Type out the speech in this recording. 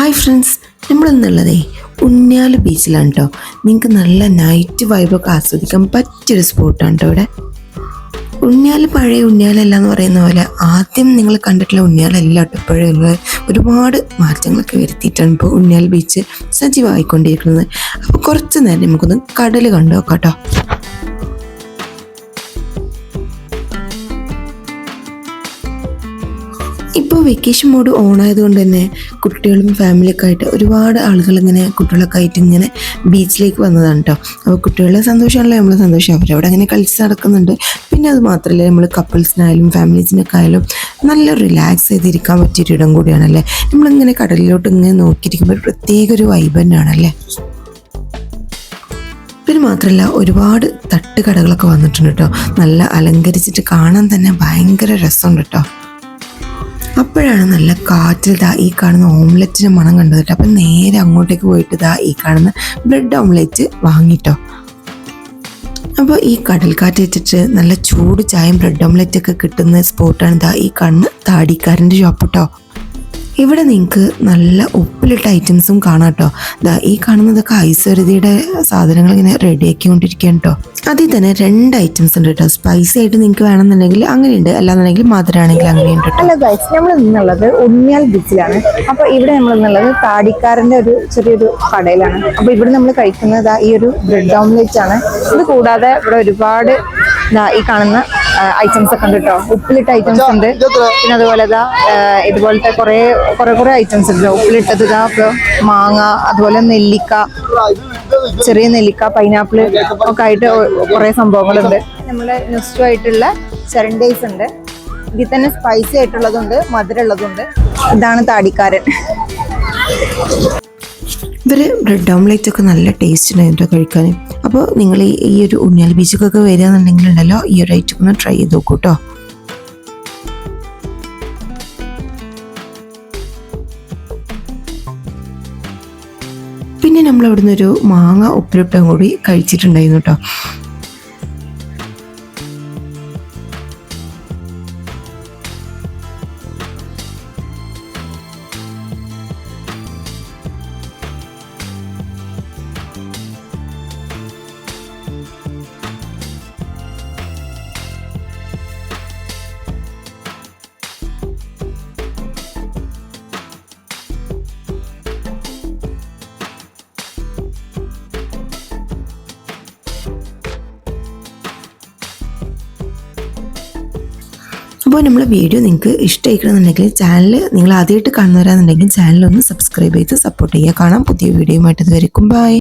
Hi friends നമ്മളിന്നുള്ളതേ ഉന്നാൽ ബീച്ചിലാണ് കേട്ടോ നിങ്ങൾക്ക് നല്ല നൈറ്റ് വൈബൊക്കെ ആസ്വദിക്കാൻ പറ്റിയൊരു സ്പോട്ടാണ് കേട്ടോ ഇവിടെ. ഉണ്ണിയാൽ പഴയ ഉണ്ണിയാലല്ല എന്ന് പറയുന്ന പോലെ ആദ്യം നിങ്ങൾ കണ്ടിട്ടുള്ള ഉണ്ണിയാലല്ല കേട്ടോ ഇപ്പോഴുള്ള ഒരുപാട് മാറ്റങ്ങളൊക്കെ വരുത്തിയിട്ടാണ് ഇപ്പോൾ ഉണ്ണിയാൽ ബീച്ച് സജീവമായിക്കൊണ്ടിരിക്കുന്നത്. അപ്പോൾ കുറച്ച് നേരം നമുക്കൊന്ന് കടൽ കണ്ടു നോക്കാം കേട്ടോ ഇപ്പോൾ വെക്കേഷൻ മോഡ് ഓൺ ആയതുകൊണ്ട് തന്നെ കുട്ടികളും ഫാമിലിയൊക്കെ ആയിട്ട് ഒരുപാട് ആളുകൾ ഇങ്ങനെ കുട്ടികളൊക്കെ ആയിട്ട് ഇങ്ങനെ ബീച്ചിലേക്ക് വന്നതാണ് കേട്ടോ അപ്പോൾ കുട്ടികളുടെ സന്തോഷമാണല്ലോ നമ്മളെ സന്തോഷം. അവരവിടെ അങ്ങനെ കളിച്ച് നടക്കുന്നുണ്ട്. പിന്നെ അത് മാത്രമല്ല നമ്മൾ കപ്പിൾസിനായാലും ഫാമിലീസിനൊക്കെ ആയാലും നല്ല റിലാക്സ് ചെയ്തിരിക്കാൻ പറ്റിയൊരു ഇടം കൂടിയാണല്ലേ? നമ്മളിങ്ങനെ കടലിലോട്ട് ഇങ്ങനെ നോക്കിയിരിക്കുമ്പോൾ ഒരു പ്രത്യേക ഒരു വൈബ് തന്നെയാണല്ലേ? പിന്നെ മാത്രമല്ല ഒരുപാട് തട്ടുകടകളൊക്കെ വന്നിട്ടുണ്ട് കേട്ടോ നല്ല അലങ്കരിച്ചിട്ട് കാണാൻ തന്നെ ഭയങ്കര രസമുണ്ട് കേട്ടോ അപ്പോഴാണ് നല്ല കാറ്റിൽ ദാ ഈ കാണുന്ന ഓംലെറ്റിന്റെ മണം കണ്ടത് അപ്പം നേരെ അങ്ങോട്ടേക്ക് പോയിട്ട് ദാ ഈ കാണുന്ന ബ്രെഡ് ഓംലെറ്റ് വാങ്ങിട്ടോ. അപ്പോൾ ഈ കടൽക്കാറ്റ് വെച്ചിട്ട് നല്ല ചൂട് ചായയും ബ്രെഡ് ഓംലെറ്റ് ഒക്കെ കിട്ടുന്ന സ്പോട്ടാണ് ദാ ഈ കാണുന്ന താടിക്കാരന്റെ ഷോപ്പ് കേട്ടോ ഇവിടെ നിങ്ങൾക്ക് നല്ല ഉപ്പിലിട്ട ഐറ്റംസും കാണാം കേട്ടോ ദാ ഈ കാണുന്നതൊക്കെ ഐശ്വര്യതയുടെ സാധനങ്ങൾ ഇങ്ങനെ റെഡിയാക്കിക്കൊണ്ടിരിക്കുകയാണ് കേട്ടോ അതിൽ തന്നെ രണ്ട് ഐറ്റംസ് ഉണ്ട് കേട്ടോ സ്പൈസി ആയിട്ട് നിങ്ങൾക്ക് വേണമെന്നുണ്ടെങ്കിൽ അങ്ങനെയുണ്ട്. അല്ലാന്നുണ്ടെങ്കിൽ മധുരമാണെങ്കിൽ അങ്ങനെയുണ്ട് അല്ല ഗൈസ് നമ്മൾ ഇന്നുള്ളത് ഉണ്ണിയാൽ ബീച്ചിലാണ്. അപ്പോൾ ഇവിടെ നമ്മൾ ഇന്നുള്ളത് താടിക്കാരന്റെ ഒരു ചെറിയൊരു കടയിലാണ്. അപ്പോൾ ഇവിടെ നമ്മൾ കഴിക്കുന്നത് ഈ ഒരു ബ്രെഡ് ഓംലെറ്റ് ആണ്. ഇത് കൂടാതെ ഇവിടെ ഒരുപാട് ഈ കാണുന്ന ഐറ്റംസ് ഒക്കെ ഉണ്ട് കേട്ടോ. ഉപ്പിലിട്ട ഐറ്റംസ് ഉണ്ട്. പിന്നെ അതുപോലെ ഇതാ ഇതുപോലത്തെ കുറെ കുറെ കുറെ ഐറ്റംസ് ഉണ്ട് ഉപ്പിലിട്ടത് ഇതാ മാങ്ങ അതുപോലെ നെല്ലിക്ക ചെറിയ നെല്ലിക്ക പൈനാപ്പിൾ ഒക്കെ ആയിട്ട് കുറെ സംഭവങ്ങളുണ്ട്. നമ്മൾ നെസ്റ്റു ആയിട്ടുള്ള സെറൻഡേസ് ഉണ്ട്. ഇതിൽ തന്നെ സ്പൈസി ആയിട്ടുള്ളതുണ്ട് മധുരമുള്ളതുണ്ട്. ഇതാണ് താടിക്കാരൻ. ഇവർ ബ്രെഡ് ഓംലേറ്റ് ഒക്കെ നല്ല ടേസ്റ്റ് ഉണ്ടായിരുന്നു കേട്ടോ കഴിക്കാൻ അപ്പോൾ നിങ്ങൾ ഈ ഈ ഒരു ഉണ്ണിയാൽ ബീച്ചിക്കൊക്കെ വരികയെന്നുണ്ടെങ്കിൽ ഉണ്ടല്ലോ ഈ ഒരു ഐറ്റം ഒന്ന് ട്രൈ ചെയ്ത് നോക്കൂ കേട്ടോ പിന്നെ നമ്മൾ അവിടുന്ന് ഒരു മാങ്ങ ഉപ്പിലിട്ടും കൂടി കഴിച്ചിട്ടുണ്ടായിരുന്നു കേട്ടോ അപ്പോൾ നമ്മളെ വീഡിയോ നിങ്ങൾക്ക് ഇഷ്ടമായിക്കണമെന്നുണ്ടെങ്കിൽ ചാനൽ നിങ്ങൾ ആദ്യമായിട്ട് കാണുന്നവരാണെന്നുണ്ടെങ്കിൽ ചാനൽ ഒന്ന് സബ്സ്ക്രൈബ് ചെയ്ത് സപ്പോർട്ട് ചെയ്യുക. കാണാം പുതിയ വീഡിയോയുമായിട്ട്. ഇത് വരയ്ക്കും ബൈ